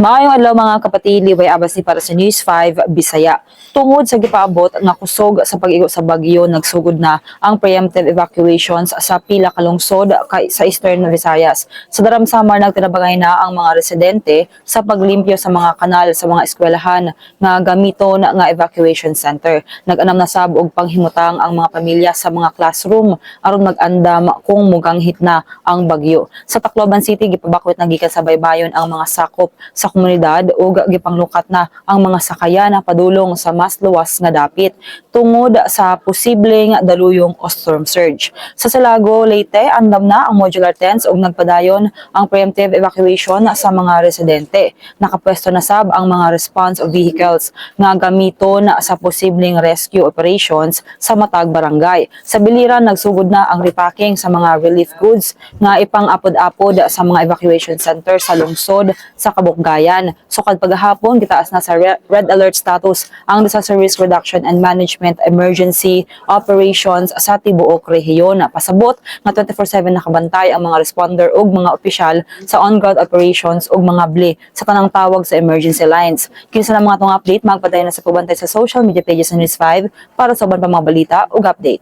Maayong adlaw mga kapatid, liway abas ni para sa News 5 Bisaya. Tungod sa gipaabot nga kusog sa pag-igo sa bagyo, nagsugod na ang preemptive evacuations sa pila ka lungsod kay sa Eastern Visayas. Sa Daramsamar nagtinabangay na ang mga residente sa paglimpyo sa mga kanal sa mga eskwelahan nga gamiton nga evacuation center. Nag-anam na sab og panghimutang ang mga pamilya sa mga classroom aron mag-andam kung muganghit na ang bagyo. Sa Tacloban City gipabakwit na gikan sa baybayon ang mga sakop sa komunidad ug gipanglukat na ang mga sakayan na padulong sa mas luwas nga dapit tungod sa posibleng daluyong o storm surge. Sa Salago, Leyte, andam na ang modular tents ug nagpadayon ang preemptive evacuation sa mga residente. Nakapwesto na sab ang mga response vehicles nga gamiton sa posibleng rescue operations sa matag barangay. Sa biliran nagsugod na ang repacking sa mga relief goods nga ipang-apod-apod sa mga evacuation center sa lungsod sa Kabukgayan. Sukad paghahapon, gitaas na sa re- red alert status ang Disaster Risk Reduction and Management Emergency Operations sa tibuok rehiyon. Pasabot nga 24/7 nakabantay ang mga responder ug mga opisyal sa on-ground operations ug mga bli sa kanang tawag sa emergency lines. Kinsa na mga tong update magpadayon na sa pagbantay sa social media pages ng News 5 para sa uban pa mga balita ug update.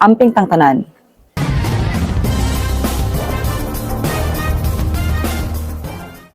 Amping tangtanan.